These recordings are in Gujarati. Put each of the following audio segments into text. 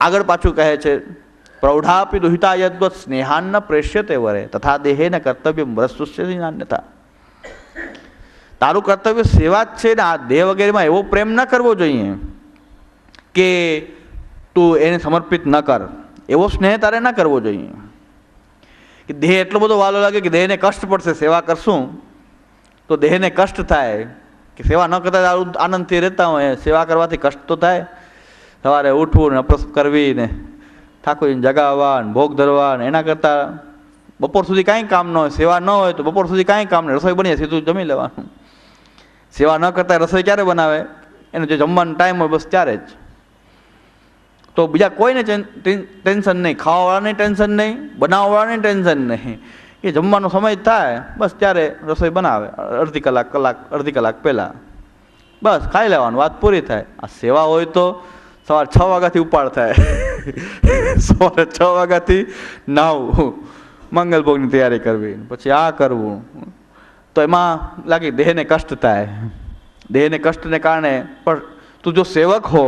આગળ પાછું કહે છે, પ્રૌઢાપી દુહિતા યદ્વત સ્નેહાન પ્રેષ્યતે વરે, તથા દેહે ન કર્તવ્ય વસ્તુષ્ય નાન્યતા તારું કર્તવ્ય સેવા જ છે ને, આ દેહ વગેરેમાં એવો પ્રેમ ન કરવો જોઈએ કે તું એને સમર્પિત ન કર. એવો સ્નેહ તારે ન કરવો જોઈએ. કે દેહ એટલો બધો વાલો લાગે કે દેહને કષ્ટ પડશે, સેવા કરશું, તો દેહને કષ્ટ થાય. કે સેવા ન કરતા આનંદથી રહેતા હોય, સેવા કરવાથી કષ્ટ તો થાય. સવારે ઉઠવું ને અપરસ કરવી ને ઠાકોરજીને જગાવવા ને ભોગ ધરવા ને એના કરતાં બપોર સુધી કાંઈ કામ ન હોય, સેવા ન હોય તો બપોર સુધી કાંઈ કામ નહીં. રસોઈ બની સીધું જમી લેવાનું. સેવા ન કરતા રસોઈ ક્યારે બનાવે? એનો જે જમવાનો ટાઈમ હોય બસ ત્યારે જ. તો બીજા કોઈને ટેન્શન નહીં. ખાવાવાળાને ટેન્શન નહીં બનાવવાવાળાને ટેન્શન નહીં. એ જમવાનો સમય થાય, બસ ત્યારે રસોઈ બનાવે. અડધી કલાક કલાક, અડધી કલાક પહેલાં. બસ ખાઈ લેવાનું, વાત પૂરી થાય. આ સેવા હોય તો સવારે છ વાગ્યાથી ઉપાડ થાય. સવારે છ વાગ્યાથી નાવું મંગલભોગની તૈયારી કરવી. પછી આ કરવું. તો એમાં લાગે દેહને કષ્ટ થાય. દેહને કષ્ટને કારણે પણ તું જો સેવક હો,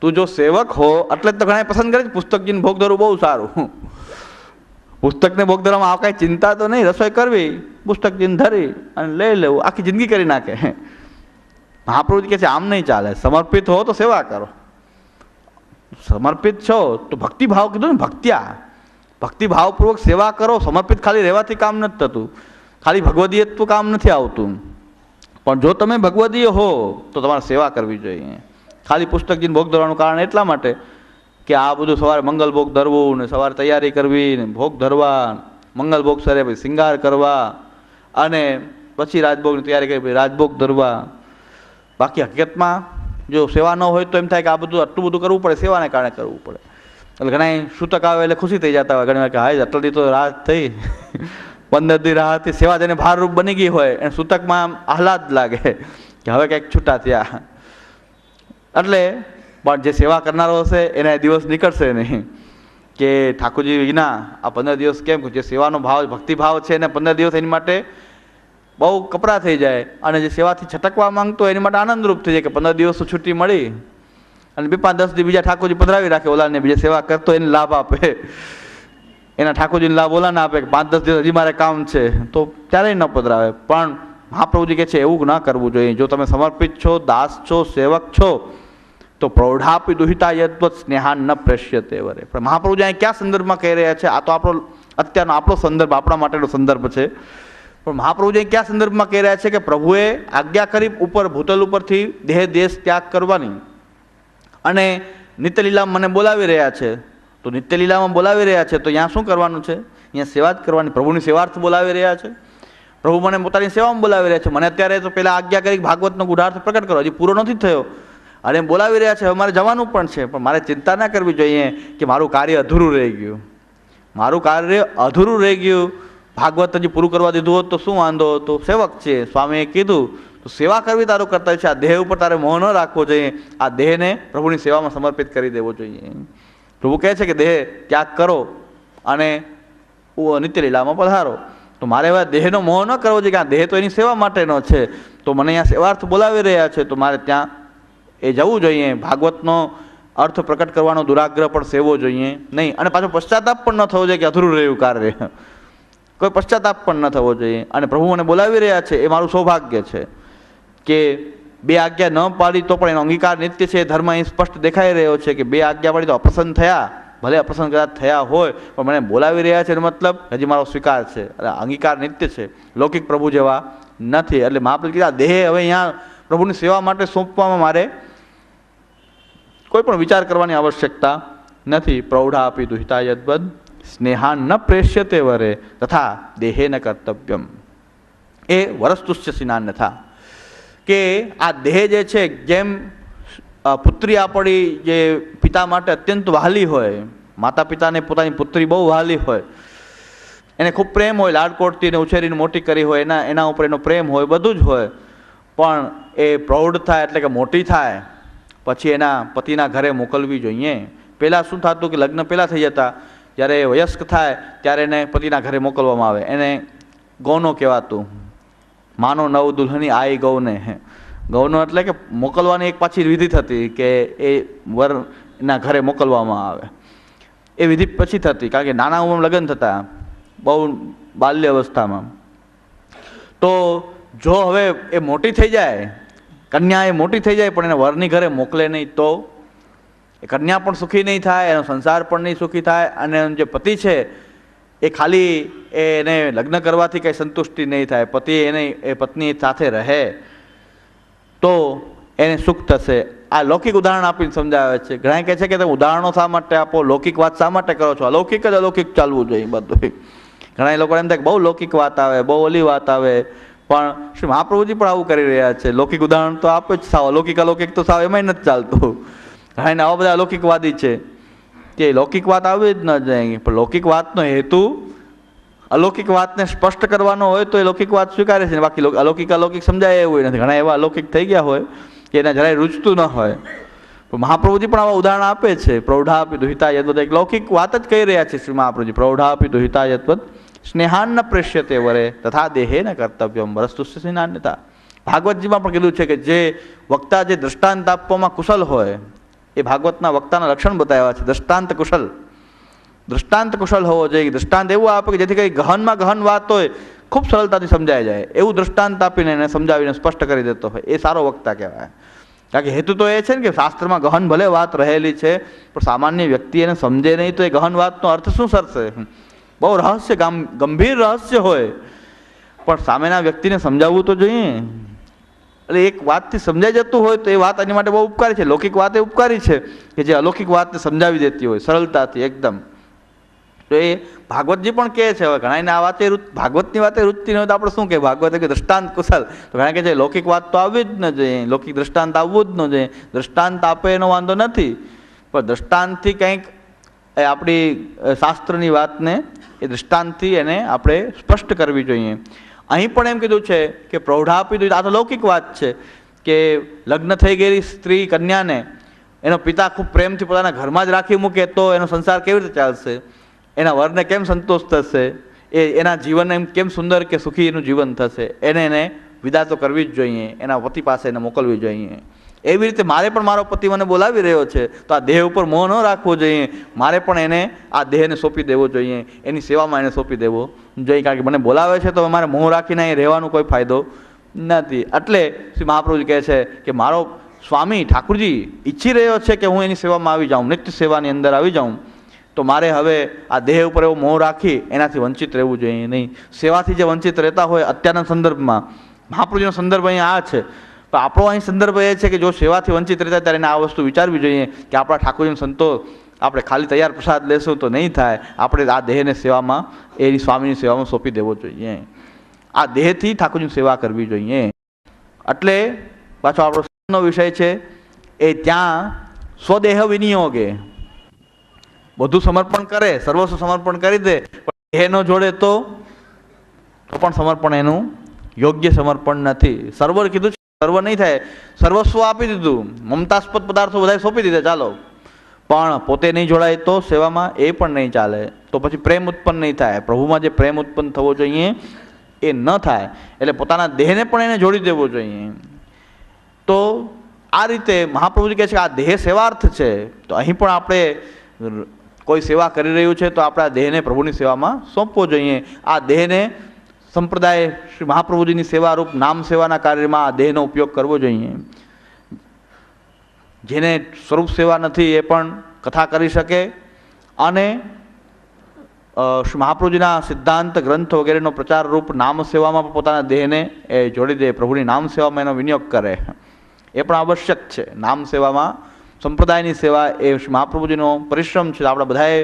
તું જો સેવક હો, એટલે તો ઘણા પસંદ કરે છે, પુસ્તકજીને ભોગ ધરવું બહુ સારું. પુસ્તકને ભોગ ધરવામાં આ કાંઈ ચિંતા તો નહીં, રસોઈ કરવી, પુસ્તકજીને ધરી અને લઈ લેવું, આખી જિંદગી કરી નાખે. મહાપ્રભુજી કહે છે, આમ નહીં ચાલે, સમર્પિત હો તો સેવા કરો. સમર્પિત છો તો ભક્તિભાવ કીધું ને, ભક્ત્યા. ભક્તિભાવપૂર્વક સેવા કરો, સમર્પિત ખાલી રહેવાથી કામ નથી થતું. ખાલી ભગવદીયત્વ કામ નથી આવતું. પણ જો તમે ભગવદીય હો, તો તમારે સેવા કરવી જોઈએ. ખાલી પુસ્તકજીને ભોગ ધરવાનું કારણ એટલા માટે કે આ બધું સવારે મંગલ ભોગ ધરવું ને સવારે તૈયારી કરવી ને ભોગ ધરવા, મંગલ ભોગ સરે પછી શિંગાર કરવા અને પછી રાજભોગની તૈયારી કરી પછી રાજભોગ ધરવા. બાકી હકીકતમાં જો સેવા ન હોય તો એમ થાય કે આ બધું આટલું બધું કરવું પડે, સેવાને કારણે કરવું પડે. એટલે ઘણા સૂતક આવે એટલે ખુશી થઈ જતા હોય. ઘણી કે હા આટલી તો રાહત થઈ. પંદર દી રાહત સેવા જેને ભારરૂપ બની ગઈ હોય, એને સૂતકમાં આમ આહલાદ લાગે કે, હવે કંઈક છૂટા થયા. એટલે પણ જે સેવા કરનારો હશે, એને દિવસ નીકળશે નહીં. કે ઠાકોરજી વિના આ પંદર દિવસ કેમ? જે સેવાનો ભાવ, ભક્તિભાવ છે એને પંદર દિવસ એની માટે બહુ કપરા થઈ જાય અને જે સેવાથી છટકવા માંગતો હોય એની માટે આનંદરૂપ થઈ જાય કે પંદર દિવસ છુટ્ટી મળી. અને બે પાંચ દસ દી બીજા ઠાકોરજી પધરાવી રાખે, ઓલાને બીજા સેવા કરતો એને લાભ આપે. એના ઠાકોરજીને લાભ ઓલાને આપે કે પાંચ દસ દિવસ હજી મારે કામ છે. તો ક્યારેય ન પધરાવે. પણ મહાપ્રભુજી કહે છે, એવું ન કરવું જોઈએ. જો તમે સમર્પિત છો, દાસ છો, સેવક છો, તો પ્રૌઢાપી દુહિતા યદ્વત સ્નેહાન ન પ્રેષ્યતે વરે. પણ મહાપ્રભુજી અહીં ક્યાં સંદર્ભમાં કહી રહ્યા છે? આ તો આપણો, અત્યારનો આપણો સંદર્ભ, આપણા માટેનો સંદર્ભ છે. પણ મહાપ્રભુજી કયા સંદર્ભમાં કહી રહ્યા છે કે પ્રભુએ આજ્ઞા કરી ઉપર ભૂતલ ઉપરથી દેહ દેશ ત્યાગ કરવાની. અને નિત્યલીલામાં મને બોલાવી રહ્યા છે. તો નિત્યલીલામાં બોલાવી રહ્યા છે તો અહીંયા શું કરવાનું છે? અહીંયા સેવા જ કરવાની. પ્રભુની સેવાર્થ બોલાવી રહ્યા છે. પ્રભુ મને પોતાની સેવામાં બોલાવી રહ્યા છે. મને અત્યારે તો પહેલાં આજ્ઞા કરી ભાગવતનો ગુઢાર્થ પ્રકટ કરો. હજી પૂરો નથી થયો. અને બોલાવી રહ્યા છે. હવે મારે જવાનું પણ છે. પણ મારે ચિંતા ના કરવી જોઈએ કે મારું કાર્ય અધૂરું રહી ગયું. મારું કાર્ય અધૂરું રહી ગયું. ભાગવત હજી પૂરું કરવા દીધું હોત તો શું વાંધો હતો? સેવક છે. સ્વામીએ કીધું, તો સેવા કરવી તારું કર્તવ્ય છે. આ દેહ ઉપર તારે મોહ ન રાખવો જોઈએ. આ દેહને પ્રભુની સેવામાં સમર્પિત કરી દેવો જોઈએ. પ્રભુ કહે છે કે, દેહ ત્યાગ કરો અને નિત્ય લીલામાં પધારો. તો મારે હવે દેહનો મોહ ન કરવો જોઈએ, કે આ દેહ તો એની સેવા માટેનો છે. તો મને અહીંયા સેવાર્થ બોલાવી રહ્યા છે. તો મારે ત્યાં એ જવું જોઈએ. ભાગવતનો અર્થ પ્રકટ કરવાનો દુરાગ્રહ પણ સેવો જોઈએ. નહીં, અને પાછો પશ્ચાતાપ પણ ન થવો જોઈએ કે અધૂરું રહ્યું કાર્ય. કોઈ પશ્ચાતાપ પણ ન થવો જોઈએ. અને પ્રભુ મને બોલાવી રહ્યા છે એ મારું સૌભાગ્ય છે કે બે આજ્ઞા ન પાડી તો પણ એનો અંગીકાર નિત્ય છે. ધર્મ અહીં સ્પષ્ટ દેખાઈ રહ્યો છે કે બે આજ્ઞા પાડી તો અપસંદ થયા. ભલે અપસંદ કદાચ થયા હોય, પણ મને બોલાવી રહ્યા છે એનો મતલબ હજી મારો સ્વીકાર છે. અને અંગીકાર નિત્ય છે. લૌકિક પ્રભુ જેવા નથી. એટલે મહાપ્રભુ કીધા, દેહ હવે અહીંયા પ્રભુની સેવા માટે સોંપવામાં મારે કોઈ પણ વિચાર કરવાની આવશ્યકતા નથી. પ્રૌઢા આપી દુહિતા યદવદ સ્નેહાન ન પ્રેષ્યતે વરે, તથા દેહે ન કર્તવ્યમ. એ વરસ્તુષ્ય સિનાન નથા કે આ દેહ જે છે, જેમ પુત્રી આપણી જે પિતા માટે અત્યંત વહાલી હોય માતા પિતાને પોતાની પુત્રી બહુ વહાલી હોય, એને ખૂબ પ્રેમ હોય લાડકોટથી ને ઉછેરીને મોટી કરી હોય, એના એના ઉપર એનો પ્રેમ હોય, બધું જ હોય, પણ એ પ્રૌઢ થાય એટલે કે મોટી થાય, પછી એના પતિના ઘરે મોકલવી જોઈએ. પહેલાં શું થતું કે લગ્ન પહેલાં થઈ જતા જ્યારે એ વયસ્ક થાય, ત્યારે એને પતિના ઘરે મોકલવામાં આવે. એને ગૌનો કહેવાતું. માનો નવ દુલ્હની આઈ ગૌને. હે. ગૌનો એટલે કે મોકલવાની એક પાછી વિધિ થતી કે એ વરના ઘરે મોકલવામાં આવે. એ વિધિ પછી થતી, કારણ કે નાના ઉંમર લગ્ન થતા, બહુ બાલ્ય અવસ્થામાં. તો જો હવે એ મોટી થઈ જાય, કન્યા એ મોટી થઈ જાય, પણ એને વરની ઘરે મોકલે નહીં તો એ કન્યા પણ સુખી નહીં થાય, એનો સંસાર પણ નહીં સુખી થાય, અને એનો જે પતિ છે, એ ખાલી એને લગ્ન કરવાથી કંઈ સંતુષ્ટિ નહીં થાય. પતિ એને, એ પત્ની સાથે રહે તો એને સુખ થશે. આ લૌકિક ઉદાહરણ આપીને સમજાવે છે. ઘણા કહે છે કે તમે ઉદાહરણો શા માટે આપો? લૌકિક વાત શા માટે કરો છો? અલૌકિક જ અલૌકિક ચાલવું જોઈએ બધું. ઘણા લોકો એમ થાય બહુ લૌકિક વાત આવે, બહુ ઓલી વાત આવે. પણ શ્રી મહાપ્રભુજી પણ આવું કરી રહ્યા છે. લૌકિક ઉદાહરણ તો આપે જ સાવ, અલૌકિક અલૌકિક તો સાવ એમાંય નથી ચાલતું. ઘણા એને આવા બધા અલૌકિકવાદી છે. કે લૌકિક વાત આવી જ ન જાય પણ લૌકિક વાતનો હેતુ અલૌકિક વાતને સ્પષ્ટ કરવાનો હોય તો એ લૌકિક વાત સ્વીકારે છે. બાકી અલૌકિક અલૌકિક સમજાય એવું નથી. ઘણા એવા અલૌકિક થઈ ગયા હોય કે એને જરાય રૂચતું ન હોય. તો મહાપ્રભુજી પણ આવા ઉદાહરણ આપે છે. પ્રૌઢાપી દુહિતા યદવત એક લૌકિક વાત જ કહી રહ્યા છે શ્રી મહાપ્રભુજી. પ્રૌઢાપી દુહિતા યદવત સ્નેહાન ન પ્રેષ્યતે વરે, તથા દેહે ન કર્તવ્યમ વરસ્તુષ્ય સ્નાન્યતા ભાગવતજીમાં પણ કીધું છે કે જે વક્તા જે દ્રષ્ટાંત આપવામાં કુશલ હોય એ ભાગવતના વક્તાના લક્ષણ બતાવ્યા છે. દ્રષ્ટાંત કુશલ. દૃષ્ટાંત કુશલ હોવો જોઈએ દૃષ્ટાંત એવું આપે કે જેથી કંઈ ગહનમાં ગહન વાત હોય, ખૂબ સરળતાથી સમજાઈ જાય. એવું દૃષ્ટાંત આપીને એને સમજાવીને સ્પષ્ટ કરી દેતો હોય. એ સારો વક્તા કહેવાય. કારણ કે હેતુ તો એ છે ને કે શાસ્ત્રમાં ગહન ભલે વાત રહેલી છે, પણ સામાન્ય વ્યક્તિ એને સમજે નહીં તો એ ગહન વાતનો અર્થ શું સરશે બહુ રહસ્ય ગંભીર રહસ્ય હોય. પણ સામેના વ્યક્તિને સમજાવવું તો જોઈએ. એટલે એક વાતથી સમજાઈ જતું હોય તો એ વાત એની માટે બહુ ઉપકારી છે. લૌકિક વાત એ ઉપકારી છે કે જે અલૌકિક વાતને સમજાવી દેતી હોય, સરળતાથી એકદમ. તો એ ભાગવતજી પણ કહે છે, હવે ઘણા આ વાતે ભાગવતની વાતે રૂચતી ન હોય તો આપણે શું કે ભાગવત કે દ્રષ્ટાંત કુશલ. તો ઘણા કે છે, લૌકિક વાત તો આવવી જ ન જોઈએ. લૌકિક દ્રષ્ટાંત આવવું જ ન જોઈએ. દ્રષ્ટાંત આપે એનો વાંધો નથી. પણ દ્રષ્ટાંતથી કંઈક એ આપણી શાસ્ત્રની વાતને એ દૃષ્ટાંતથી એને આપણે સ્પષ્ટ કરવી જોઈએ. અહીં પણ એમ કીધું છે કે પ્રૌઢા આપી દીધું. આ તો લૌકિક વાત છે કે લગ્ન થઈ ગયેલી સ્ત્રી કન્યાને એનો પિતા ખૂબ પ્રેમથી પોતાના ઘરમાં જ રાખી મૂકે તો એનો સંસાર કેવી રીતે ચાલશે? એના વરને કેમ સંતોષ થશે? એ એના જીવન એમ કેમ સુંદર કે સુખી એનું જીવન થશે? એને એને વિદા તો કરવી જ જોઈએ. એના પતિ પાસે એને મોકલવી જોઈએ. એવી રીતે મારે પણ મારો પતિ મને બોલાવી રહ્યો છે, તો આ દેહ ઉપર મોહ ન રાખવો જોઈએ. મારે પણ એને આ દેહને સોંપી દેવો જોઈએ. એની સેવામાં એને સોંપી દેવો જોઈએ. કારણ કે મને બોલાવે છે, તો મારે મોહ રાખીને અહીં રહેવાનો કોઈ ફાયદો નથી. એટલે શ્રી મહાપ્રભુજી કહે છે કે મારો સ્વામી ઠાકુરજી ઈચ્છી રહ્યો છે કે હું એની સેવામાં આવી જાઉં, નિત્ય સેવાની અંદર આવી જાઉં. તો મારે હવે આ દેહ ઉપર એવો મોહ રાખી એનાથી વંચિત રહેવું જોઈએ નહીં. સેવાથી જે વંચિત રહેતા હોય અત્યારના સંદર્ભમાં, મહાપ્રભુજીનો સંદર્ભ અહીંયા આ છે. પણ આપણો અહીં સંદર્ભ એ છે કે જો સેવાથી વંચિત રહેતા ત્યારે આ વસ્તુ વિચારવી જોઈએ કે આપણા ઠાકોરજીનો સંતો આપણે ખાલી તૈયાર પ્રસાદ લેશું તો નહીં થાય. આપણે આ દેહને સેવામાં એની સ્વામીની સેવામાં સોંપી દેવો જોઈએ. આ દેહથી ઠાકોરજીની સેવા કરવી જોઈએ. એટલે પાછો આપણો વિષય છે, એ ત્યાં સ્વદેહ વિનિયોગે. બધું સમર્પણ કરે, સર્વસ્વ સમર્પણ કરી દે, પણ દેહનો જોડે તો તો પણ સમર્પણ એનું યોગ્ય સમર્પણ નથી. સર્વર કીધું સર્વ નહીં થાય. સર્વસ્વ આપી દીધું. મમતાસ્પદ પદાર્થો બધા સોંપી દીધા. ચાલો. પણ પોતે નહીં જોડાય તો સેવામાં એ પણ નહીં ચાલે. તો પછી પ્રેમ ઉત્પન્ન નહીં થાય. પ્રભુમાં જે પ્રેમ ઉત્પન્ન થવો જોઈએ એ ન થાય. એટલે પોતાના દેહને પણ એને જોડી દેવો જોઈએ. તો આ રીતે મહાપ્રભુજી કહે છે કે આ દેહ સેવાર્થ છે. તો અહીં પણ આપણે કોઈ સેવા કરી રહ્યું છે તો આપણા દેહને પ્રભુની સેવામાં સોંપવો જોઈએ. આ દેહને સંપ્રદાય શ્રી મહાપ્રભુજીની સેવારૂપ નામ સેવાના કાર્યમાં આ દેહનો ઉપયોગ કરવો જોઈએ. જેને સ્વરૂપ સેવા નથી એ પણ કથા કરી શકે અને મહાપ્રભુજીના સિદ્ધાંત, ગ્રંથ વગેરેનો પ્રચાર રૂપ નામ સેવામાં પણ પોતાના દેહને એ જોડી દે, પ્રભુની નામ સેવામાં એનો વિનિયોગ કરે. એ પણ આવશ્યક છે. નામ સેવામાં, સંપ્રદાયની સેવા એ મહાપ્રભુજીનો પરિશ્રમ છે. આપણે બધાએ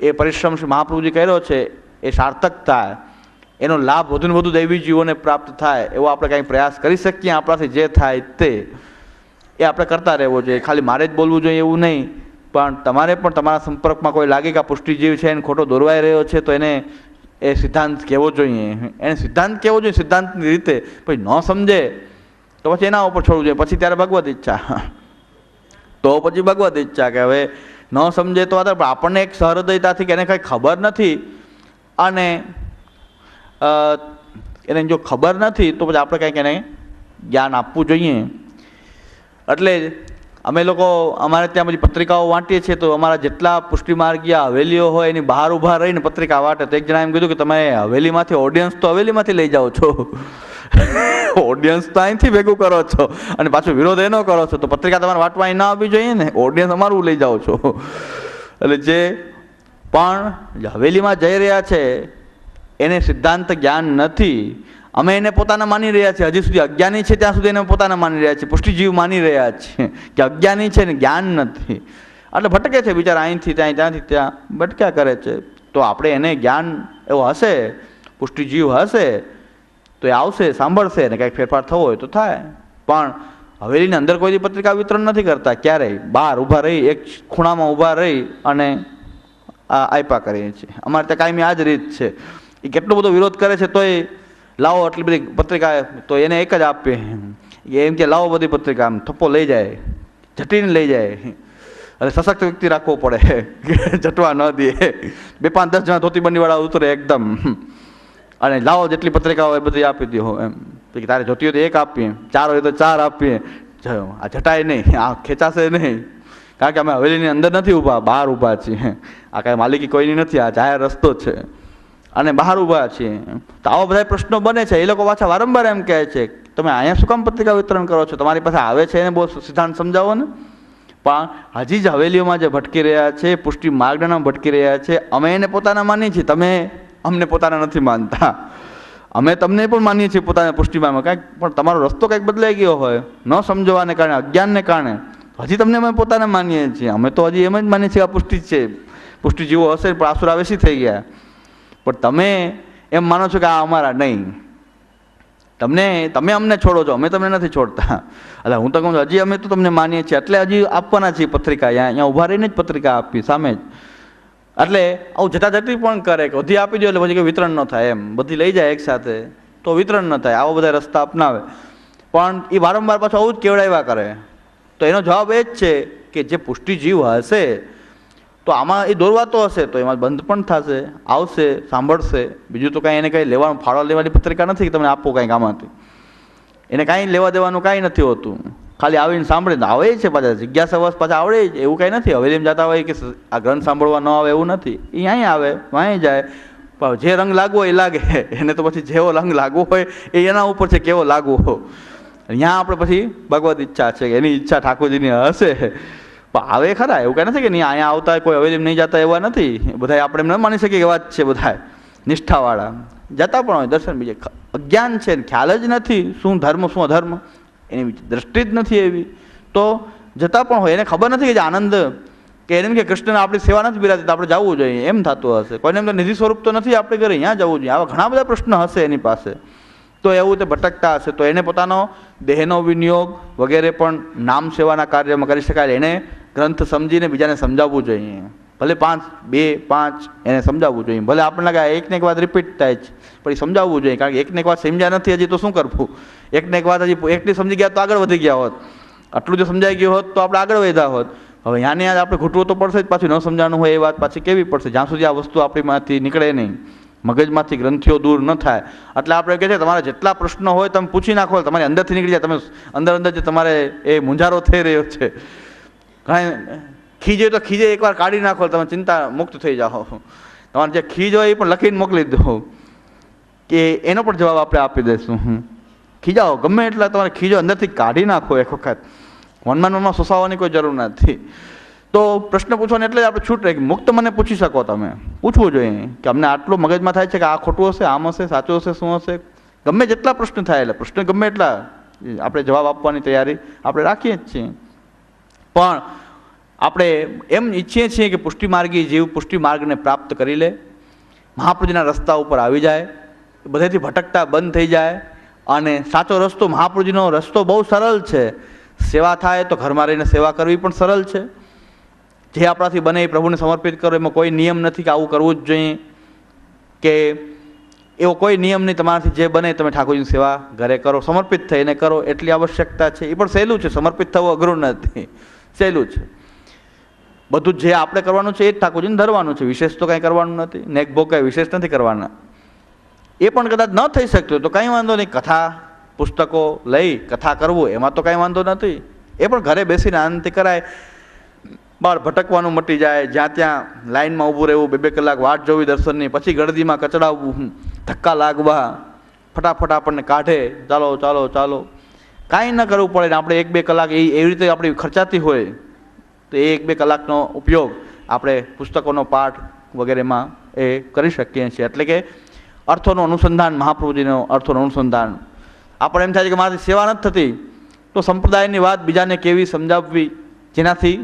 એ પરિશ્રમ શ્રી મહાપ્રભુજી કર્યો છે. એ સાર્થક થાય એનો લાભ વધુને વધુ દૈવી જીવોને પ્રાપ્ત થાય એવો આપણે કાંઈ પ્રયાસ કરી શકીએ આપણાથી જે થાય તે એ આપણે કરતા રહેવો જોઈએ. ખાલી મારે જ બોલવું જોઈએ એવું નહીં, પણ તમારે પણ તમારા સંપર્કમાં કોઈ લાગે કે આ પુષ્ટિજીવ છે, એને ખોટો દોરવાઈ રહ્યો છે, તો એને એ સિદ્ધાંત કહેવો જોઈએ? એને સિદ્ધાંત કહેવો જોઈએ? સિદ્ધાંતની રીતે પછી ન સમજે, તો પછી એના ઉપર છોડવું જોઈએ. પછી ત્યારે ભગવત ઈચ્છા. તો પછી ભગવત ઈચ્છા કે હવે ન સમજે તો આપણને એક સહૃદયતાથી કે એને કંઈ ખબર નથી. અને એને જો ખબર નથી તો પછી આપણે કંઈક એને જ્ઞાન આપવું જોઈએ. એટલે અમે લોકો અમારે ત્યાં બધી પત્રિકાઓ વાંટીએ છીએ તો અમારા જેટલા પુષ્ટિમાર્ગીય હવેલીઓ હોય એની બહાર ઊભા રહીને પત્રિકા વાંટે તો એક જણા એમ કીધું કે તમે હવેલીમાંથી ઓડિયન્સ તો હવેલીમાંથી લઈ જાઓ છો. ઓડિયન્સ તો અહીંથી ભેગું કરો છો અને પાછું વિરોધ એનો કરો છો તો પત્રિકા તમારે વાંટવા ના આવવી જોઈએ ને? ઓડિયન્સ અમારું લઈ જાઓ છો. એટલે જે પણ હવેલીમાં જઈ રહ્યા છે એને સિદ્ધાંત જ્ઞાન નથી. અમે એને પોતાના માની રહ્યા છીએ. હજી સુધી અજ્ઞાની છે ત્યાં સુધી એને પોતાના માની રહ્યા છીએ. પુષ્ટિજીવ માની રહ્યા છીએ કે અજ્ઞાની છે ને જ્ઞાન નથી. એટલે ભટકે છે બિચારા અહીંથી ત્યાં, ત્યાંથી ત્યાં. ભટક્યા કરે છે. તો આપણે એને જ્ઞાન એવો હશે? પુષ્ટિજીવ હશે? તો એ આવશે, સાંભળશે ને કંઈક ફેરફાર થવો હોય તો થાય. પણ હવેલીની અંદર કોઈ પત્રિકા વિતરણ નથી કરતા? ક્યારેય. બહાર ઊભા રહી, એક ખૂણામાં ઊભા રહી અને આ આપ્યા કરીએ છીએ. અમારે ત્યાં કાયમી આ જ રીત છે. કેટલો બધો વિરોધ કરે છે તોય લાવો આટલી બધી પત્રિકા, તો એને એક જ આપે. એમ કે લાવો બધી પત્રિકા, આમ થપ્પો લઈ જાય, જટીને લઈ જાય. અને સશક્ત વ્યક્તિ રાખવો પડે. જટવા ન દે. બે પાંચ દસ જણા ધોતી બંડીવાળા ઉતરે એકદમ. અને લાવો જેટલી પત્રિકાઓ એ બધી આપી દો, એમ. પછી તારે જોતી હોય તો એક આપીએ, ચાર હોય તો ચાર આપીએ. આ જટાય નહીં, આ ખેંચાશે નહીં. કારણ કે અમે હવેલીની અંદર નથી ઊભા, બહાર ઊભા છીએ. આ કાંઈ માલિકી કોઈની નથી, આ જાહેર રસ્તો છે. અને બહાર ઊભા છીએ. તો આવા બધા પ્રશ્નો બને છે. એ લોકો પાછા વારંવાર એમ કહે છે, તમે અહીંયા શું કામ પત્રિકા વિતરણ કરો છો? તમારી પાસે આવે છે એને બહુ સિદ્ધાંત સમજાવો ને. પણ હજી જ હવેલીઓમાં જે ભટકી રહ્યા છે, પુષ્ટિ માર્ગના ભટકી રહ્યા છે, અમે એને પોતાના માનીએ છીએ. તમે અમને પોતાના નથી માનતા. અમે તમને પણ માનીએ છીએ પોતાના પુષ્ટિમાં. કાંઈક પણ તમારો રસ્તો કંઈક બદલાઈ ગયો હોય, ન સમજવાને કારણે, અજ્ઞાનને કારણે, હજી તમને અમે પોતાને માનીએ છીએ. અમે તો હજી એમ જ માનીએ છીએ આ પુષ્ટિ છે. પુષ્ટિ જેવો હશે, પણ આસુરાવેશી થઈ ગયા. પણ તમે એમ માનો છો કે આ અમારા નહીં. તમને, તમે અમને છોડો છો, અમે તમને નથી છોડતા. એટલે હું તો કહું છું, હજી અમે તો તમને માનીએ છીએ. એટલે હજી આપવાના છીએ પત્રિકા, અહીંયા અહીંયા ઊભા રહીને જ પત્રિકા આપી સામે જ. એટલે આવું જતી પણ કરે કે બધી આપી દો એટલે પછી કે વિતરણ ન થાય એમ. બધી લઈ જાય એકસાથે તો વિતરણ ન થાય, આવા બધા રસ્તા અપનાવે. પણ એ વારંવાર પાછું આવું જ કેવડાવ્યા કરે. તો એનો જવાબ એ જ છે કે જે પુષ્ટિજીવ હશે તો આમાં એ દોરવાતો હશે, તો એમાં બંધ પણ થશે, આવશે, સાંભળશે. બીજું તો કાંઈ એને કંઈ લેવાનું, ફાળો લેવાની પત્રિકા નથી કે તમને આપો કાંઈક આમાંથી. એને કાંઈ લેવા દેવાનું કાંઈ નથી હોતું. ખાલી આવીને સાંભળીને આવે છે પાછા જિજ્ઞાસાવશ પાછા આવડે જ એવું કાંઈ નથી. હવેલીમ જતા હોય કે આ ગ્રંથ સાંભળવા ન આવે એવું નથી. એ અહીં આવે અહીં જાય. પણ જે રંગ લાગવો એ લાગે. એને તો પછી જેવો રંગ લાગવો હોય, એ એના ઉપર છે કેવો લાગવો. અહીંયા આપણે પછી ભગવત ઈચ્છા છે એની ઈચ્છા ઠાકોરજીની હશે. આવે ખરા, એવું કંઈ નથી કે નહીં, અહીંયા આવતા કોઈ હવેલીમ નહીં જતા એવા નથી. બધા આપણે એમ ન માની શકીએ કે જ છે બધા નિષ્ઠાવાળા. જતા પણ હોય, દર્શન બીજે અજ્ઞાન છે ખ્યાલ જ નથી, શું ધર્મ, શું અધર્મ? એની દ્રષ્ટિ જ નથી એવી. તો જતા પણ હોય, એને ખબર નથી કે આનંદ, કે એને કે કૃષ્ણને આપણી સેવા નથી તો આપણે જવું જોઈએ. એમ થતું હશે. કોઈને એમ તો નિધિ સ્વરૂપ તો નથી આપણે ઘરે, અહીંયા જવું જોઈએ. આવા ઘણા બધા પ્રશ્ન હશે એની પાસે. તો એવું તે ભટકતા હશે. તો એને પોતાનો દેહનો વિનિયોગ વગેરે પણ નામ સેવાના કાર્યમાં કરી શકાય. એને ગ્રંથ સમજીને બીજાને સમજાવવું જોઈએ. ભલે પાંચ, બે, પાંચ, એને સમજાવવું જોઈએ. ભલે આપણને લાગે એકને એક વાત રિપીટ થાય છે પણ એ સમજાવવું જોઈએ. કારણ કે એકને એક વાત સમજ્યા નથી, હજી તો શું કરવું? એકને એક વાત હજી એકની સમજી ગયા તો આગળ વધી ગયા હોત. આટલું જો સમજાઈ ગયું હોત તો આપણે આગળ વધ્યા હોત. હવે યાને યાદ આપણે ઘૂંટવું તો પડશે જ, પાછું ન સમજાણું હોય એ વાત પાછી કેવી પડશે? જ્યાં સુધી આ વસ્તુ આપણીમાંથી નીકળે નહીં. મગજમાંથી ગ્રંથિઓ દૂર ન થાય. એટલે આપણે કહે છે, તમારા જેટલા પ્રશ્નો હોય તમે પૂછી નાખો, તમારી અંદરથી નીકળી જાય. તમે અંદર અંદર જે તમારે એ મૂંઝારો થઈ રહ્યો છે. ઘણા ખીજે તો ખીજે એકવાર કાઢી નાખો, તમે ચિંતા મુક્ત થઈ જાઓ. તમારે જે ખીજ હોય એ પણ લખીને મોકલી દો. કે એનો પણ જવાબ આપણે આપી દઈશું. હું ખીજાઓ, ગમે એટલા તમારે ખીજો અંદરથી કાઢી નાખો એક વખત. મનમાં મનમાં સુસાવાની કોઈ જરૂર નથી. તો પ્રશ્ન પૂછવાને એટલે જ આપણે છૂટ રહે મુક્ત મને પૂછી શકો તમે. પૂછવું જોઈએ કે અમને આટલું મગજમાં થાય છે કે આ ખોટું હશે, આમ હશે, સાચું હશે, શું હશે? ગમે જેટલા પ્રશ્ન થાય એટલે. પ્રશ્ન ગમે એટલા આપણે જવાબ આપવાની તૈયારી આપણે રાખીએ જ છીએ. પણ આપણે એમ ઈચ્છીએ છીએ કે પુષ્ટિ માર્ગી જીવ પુષ્ટિ માર્ગને પ્રાપ્ત કરી લે મહાપુરુષના રસ્તા ઉપર આવી જાય, બધેથી ભટકતા બંધ થઈ જાય, અને સાચો રસ્તો મહાપુરુષનો રસ્તો બહુ સરળ છે. સેવા થાય તો ઘરમાં રહીને સેવા કરવી પણ સરળ છે. જે આપણાથી બને એ પ્રભુને સમર્પિત કરો, એમાં કોઈ નિયમ નથી કે આવું કરવું જ જોઈએ. કે એવો કોઈ નિયમ નહીં, તમારાથી જે બને તમે ઠાકોરજીની સેવા ઘરે કરો, સમર્પિત થઈને કરો, એટલી આવશ્યકતા છે. એ પણ સહેલું છે, સમર્પિત થવું અઘરું નથી. સહેલું છે. બધું જે આપણે કરવાનું છે એ જ ઠાકોરજીને ધરવાનું છે. વિશેષ તો કાંઈ કરવાનું નથી. નેક ભોગ કાંઈ વિશેષ નથી કરવાના. એ પણ કદાચ ન થઈ શકતું તો કાંઈ વાંધો નહીં. કથા, પુસ્તકો લઈ કથા કરવું, એમાં તો કાંઈ વાંધો નથી. એ પણ ઘરે બેસીને આનંદથી કરાય. બહાર ભટકવાનું મટી જાય. જ્યાં ત્યાં લાઈનમાં ઊભું રહેવું, બે બે કલાક વાટ જોવી દર્શનની, પછી ગળદીમાં કચડાવવું ધક્કા લાગવા, ફટાફટ આપણને કાઢે. ચાલો ચાલો ચાલો. કાંઈ ન કરવું પડે ને આપણે એક બે કલાક એ એવી રીતે આપણી ખર્ચાતી હોય, તો એ એક બે કલાકનો ઉપયોગ આપણે પુસ્તકોનો પાઠ વગેરેમાં એ કરી શકીએ છીએ. એટલે કે અર્થોનું અનુસંધાન, મહાપ્રભુજીનો અર્થોનું અનુસંધાન. આપણે એમ થાય છે કે મારાથી સેવા નથી થતી, તો સંપ્રદાયની વાત બીજાને કેવી સમજાવવી? જેનાથી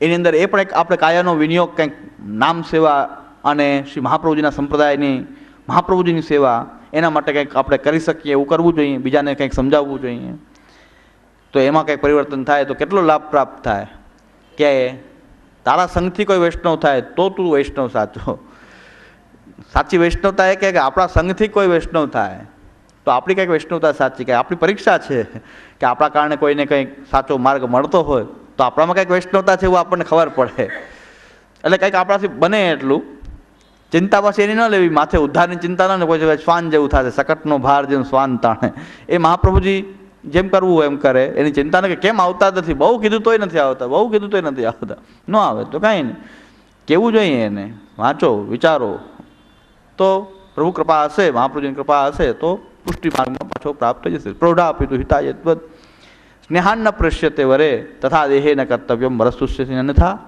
એની અંદર એ પણ એક આપણે કાયાનો વિનિયોગ કંઈક નામ સેવા અને શ્રી મહાપ્રભુજીના સંપ્રદાયની, મહાપ્રભુજીની સેવા એના માટે કંઈક આપણે કરી શકીએ, એવું કરવું જોઈએ, બીજાને કંઈક સમજાવવું જોઈએ. તો એમાં કંઈક પરિવર્તન થાય તો કેટલો લાભ પ્રાપ્ત થાય? કે તારા સંઘથી કોઈ વૈષ્ણવ થાય તો તું વૈષ્ણવ સાચો. સાચી વૈષ્ણવતા એ કે આપણા સંઘથી કોઈ વૈષ્ણવ થાય તો આપણી કંઈક વૈષ્ણવતા સાચી, કે આપણી પરીક્ષા છે કે આપણા કારણે કોઈને કંઈક સાચો માર્ગ મળતો હોય તો આપણામાં કંઈક વૈષ્ણવતા છે એવું આપણને ખબર પડે. એટલે કંઈક આપણાથી બને એટલું. ચિંતા પાછી એની ન લેવી? માથે ઉદ્ધારની ચિંતા ન કોઈ શ્વાન જેવું થશે. સકટનો ભાર જેમ શ્વાન તાણે. એ મહાપ્રભુજી જેમ કરવું એમ કરે. એની ચિંતા કે કેમ આવતા નથી? બહુ કીધું તોય નથી આવતા. બહુ કીધું તોય નથી આવતા. ન આવે તો કાંઈ નહીં. કેવું જોઈએ એને? વાંચો, વિચારો. તો પ્રભુ કૃપા હશે, મહાપ્રભુજીની કૃપા હશે, તો પુષ્ટિ માર્ગમાં પાછો પ્રાપ્ત થઈ જશે. પ્રૌઢા આપી હિતાય સ્નેહાન ન પ્રશ્યતે વરે. તથા દેહે ન કર્તવ્યમ વરસ્તુષ્ય અન્યથા